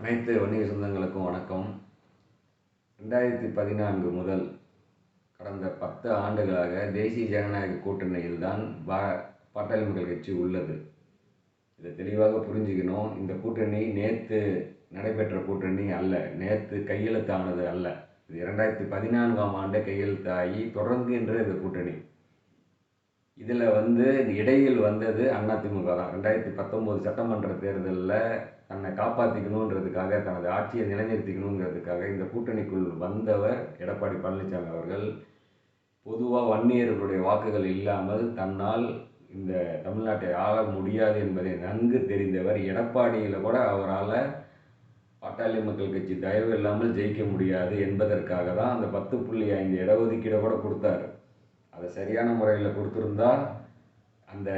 அனைத்து வணிக சொந்தங்களுக்கும் வணக்கம். ரெண்டாயிரத்தி பதினான்கு முதல் கடந்த பத்து ஆண்டுகளாக தேசிய ஜனநாயக கூட்டணியில் தான் பா பாட்டாளி மக்கள் கட்சி உள்ளது. இதை தெளிவாக புரிஞ்சுக்கணும். இந்த கூட்டணி நேற்று நடைபெற்ற கூட்டணி அல்ல நேற்று கையெழுத்தானது அல்ல. இது இரண்டாயிரத்தி பதினான்காம் ஆண்டே கையெழுத்தாகி தொடர்கின்ற இந்த கூட்டணி. இதில் வந்து இடையில் வந்தது அதிமுக தான். ரெண்டாயிரத்தி பத்தொம்போது சட்டமன்ற தேர்தலில் தன்னை காப்பாற்றிக்கணுன்றதுக்காக தனது ஆட்சியை நிலைநிறுத்திக்கணுங்கிறதுக்காக இந்த கூட்டணிக்குள் வந்தவர் எடப்பாடி பழனிசாமி அவர்கள். பொதுவாக வன்னியர்களுடைய வாக்குகள் இல்லாமல் தன்னால் இந்த தமிழ்நாட்டை ஆள முடியாது என்பதை நன்கு தெரிந்தவர் எடப்பாடியில் கூட அவரால் பாட்டாளி மக்கள் கட்சி தயவு இல்லாமல் ஜெயிக்க முடியாது என்பதற்காக தான் அந்த பத்து புள்ளி ஐந்து இடஒதுக்கீடை கூட கொடுத்தாரு. அதை சரியான முறையில் கொடுத்துருந்தா அந்த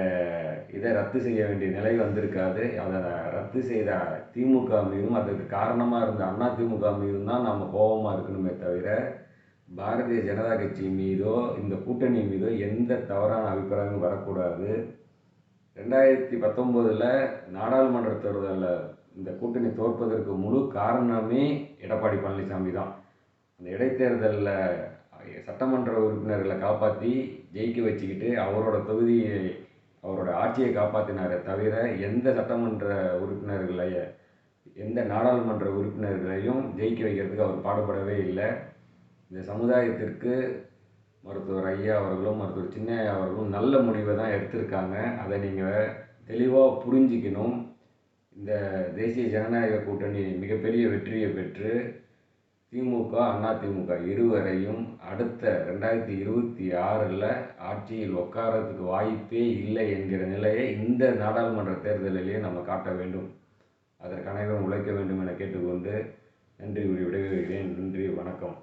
இதை ரத்து செய்ய வேண்டிய நிலை வந்திருக்காது. அதை ரத்து செய்த திமுக மீதும் அதுக்கு காரணமாக இருந்த அண்ணா திமுக மீதும் தான் நம்ம கோபமாக இருக்கணுமே தவிர பாரதிய ஜனதா கட்சி மீதோ இந்த கூட்டணி மீதோ எந்த தவறான அபிப்பிராயமும் வரக்கூடாது. ரெண்டாயிரத்தி பத்தொம்போதில் நாடாளுமன்ற தேர்தலில் இந்த கூட்டணி தோற்பதற்கு முழு காரணமே எடப்பாடி பழனிசாமி தான். அந்த இடைத்தேர்தலில் சட்டமன்ற உறுப்பினர்களை காப்பாற்றி ஜெயிக்க வச்சுக்கிட்டு அவரோட தொகுதியை அவரோட ஆட்சியை காப்பாற்றினாரே தவிர எந்த சட்டமன்ற உறுப்பினர்களைய எந்த நாடாளுமன்ற உறுப்பினர்களையும் ஜெயிக்க வைக்கிறதுக்கு அவர் பாடுபடவே இல்லை. இந்த சமுதாயத்திற்கு மருத்துவர் ஐயா அவர்களும் மருத்துவர் சின்னையா அவர்களும் நல்ல முடிவை தான் எடுத்திருக்காங்க. அதை நீங்கள் தெளிவாக புரிஞ்சிக்கணும். இந்த தேசிய ஜனநாயக கூட்டணி மிகப்பெரிய வெற்றியை பெற்று திமுக அதிமுக இருவரையும் அடுத்த ரெண்டாயிரத்தி இருபத்தி ஆறில் ஆட்சியில் உட்காரத்துக்கு வாய்ப்பே இல்லை என்கிற நிலையை இந்த நாடாளுமன்ற தேர்தலிலேயே நம்ம காட்ட வேண்டும். அதற்கனைவரும் உழைக்க வேண்டும் என கேட்டுக்கொண்டு நன்றி விடைபெறுகிறேன். நன்றி வணக்கம்.